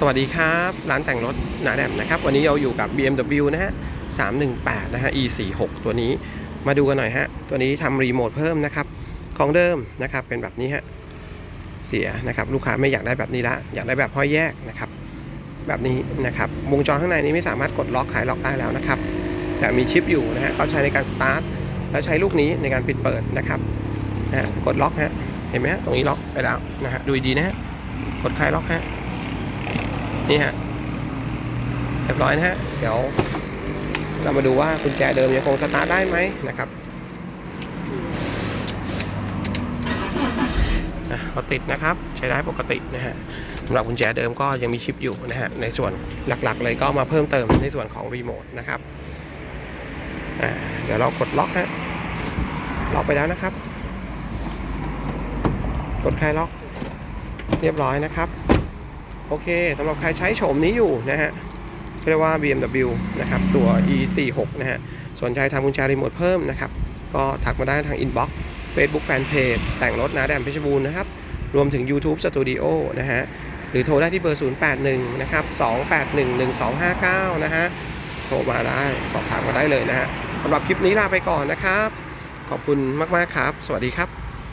สวัสดีครับ ร้านแต่งรถหนาแดมนะครับ วันนี้เราอยู่กับ BMW นะฮะ 318 นะฮะ E46 ตัวนี้มาดูกันหน่อยฮะ ตัวนี้ทำรีโมทเพิ่มนะครับของเดิมนะครับเป็นแบบนี้ฮะ เสียนะครับลูกค้าไม่อยากได้แบบนี้ละ อยากได้แบบห้อยแยกนะครับ แบบนี้นะครับวงจรข้างในนี้ไม่สามารถกดล็อกขายล็อกได้แล้วนะครับ แต่มีชิปอยู่นะฮะเขาใช้ในการสตาร์ทแล้วใช้ลูกนี้ในการปิดเปิดนะครับนะฮะกดล็อกฮะเห็นไหมฮะตรงนี้ล็อกไปแล้วนะฮะดูดีนะฮะกดคลายล็อกฮะ นี่ฮะเรียบร้อยนะฮะ เดี๋ยวเรามาดูว่ากุญแจเดิมยังคงสตาร์ทได้ไหมนะครับอะเขาติดนะครับ ใช้ได้ปกตินะฮะสำหรับกุญแจเดิมก็ยังมีชิปอยู่นะฮะ ในส่วนหลักๆ เลยก็มาเพิ่มเติมในส่วนของรีโมทนะครับเดี๋ยวเรากดล็อกฮะล็อกไปแล้วนะครับ กดคลายล็อก เรียบร้อยนะครับ โอเคสำหรับใครใช้โฉมนี้อยู่นะฮะเรียกว่า BMW นะครับ ตัว E46 นะฮะสนใจทำกุญแจรีโมทเพิ่มนะครับ ก็ทักมาได้ทางอินบ็อกซ์ Facebook Fanpage แต่งรถนาแดมเพชรบูรณ์นะครับ รวมถึง YouTube Studio นะฮะหรือโทรได้ที่เบอร์ 081 นะครับ 2811259 นะฮะ โทรมาได้สอบถามมาได้เลยนะฮะสำหรับคลิปนี้ลาไปก่อนนะครับ ขอบคุณมาก ๆ ครับ สวัสดีครับ